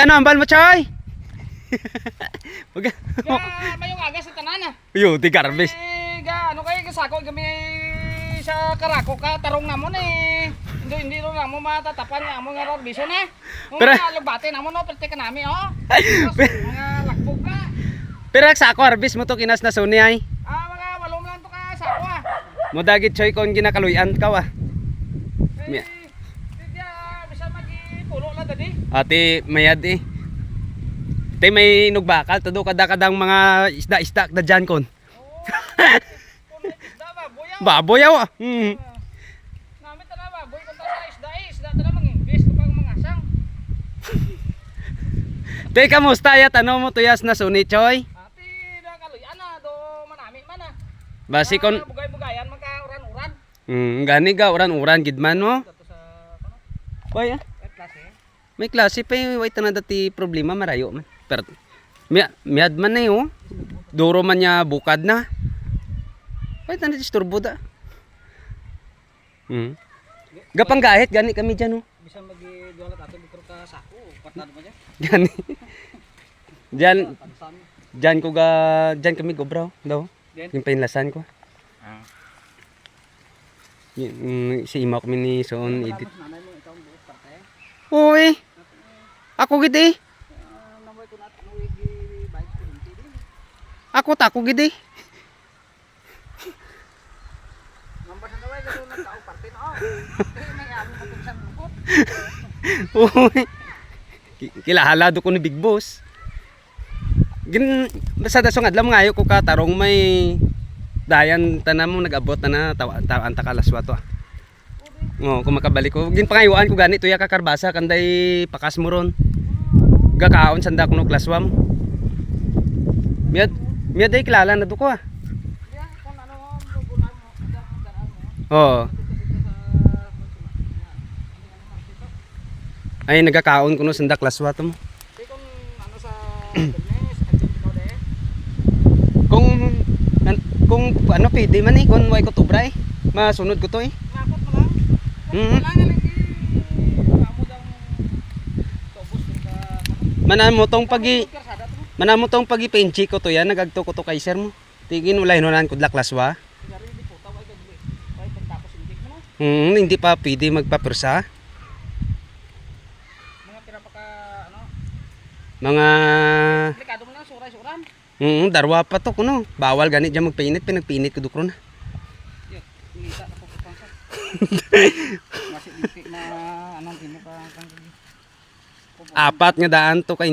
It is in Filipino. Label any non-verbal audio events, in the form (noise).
Ano ang bal mo, Choy? (laughs) Wag. Ga, mayong aga sa tanan ah. Yo, di garbis. Eh, ga, ano kayo kasako kami sa karako ka tarong namon eh. Hindi hindi ro namo matatapan nga amo nga ro biso na. Mga Pero- Pero lubate namo no perte ka nami oh. (laughs) Tapos, mga lakbog ka. Pero sa ako arbis mo to kinas na Sony ay. Ah, mga walom lang to ka sako ah. Mo dagit Choy kon ginakaluyan ka wa. Eh, Ate mayad eh. Te may nugbakal todo kada kadang mga isda-isda na dyan kon. (laughs) Oh. Baboy aw. ah. Hmm. Namit na ba, boy kung sa isda eh, isda ta namang English kapag mga asang. (laughs) Te kamusta ya tanong mo tuyas na Sony Choy? Ati da kaloy ana do manami man ah. Basi kon Ah, bugay-bugayan magka uran-uran. hmm, gani ga uran-uran gidman mo. Dito sa ano? Boy ah. Klase. May klase pa yung wait na dati problema marayo man. Pero miya, miyad man na yun. Duro man niya bukad na. Wait na disturbo da. Hmm. Gapang gahit gani kami dyan oh. Bisa magi duala tato bikro ka sako, patad mo dyan. (laughs) Gani. Diyan, diyan ko ga, diyan kami gobraw daw. Diyan? Yung painlasan ko. Ah. Mm, si ima kami ni Son edit. Uy! Ako gid eh. Namoy ko nat gi bike ko hindi din. Ako gid eh. Uy. Ki- Kilahala do ko ni Big Boss. Gin basta dasong adlaw nga ayo ko ka tarong may dayan tanan mo nag-abot na na tawa tawa anta kalaswa to. ah. Oo, kung makabalik ko. Gin pangayuan ko gani tuya ka karbasa kanday pakas mo ron. Gakaon sanda ko no klaswam. Miyad miyad ay kilala na do ko ah. Oo. Sa Ay nagakaon ko no sanda klaswa to mo. Kung. Kung ano pwede man eh kung way ko tubra eh. Masunod ko to eh. Ka ano. Manamo tong pagi to. manamo tong pagi penchi ko to yan nagagto ko to kay sir mo. Tigin di puta way kagli. Way pagtapos hindi mo no. Pa pwede magpapursa. Mga tira pa ka ano, Mga delikado mo na suray-suran. hmm, darwa pa to kuno. Bawal gani diyan magpainit pinagpainit ko dukro na. Yun, (laughs) Apat nga daan to kay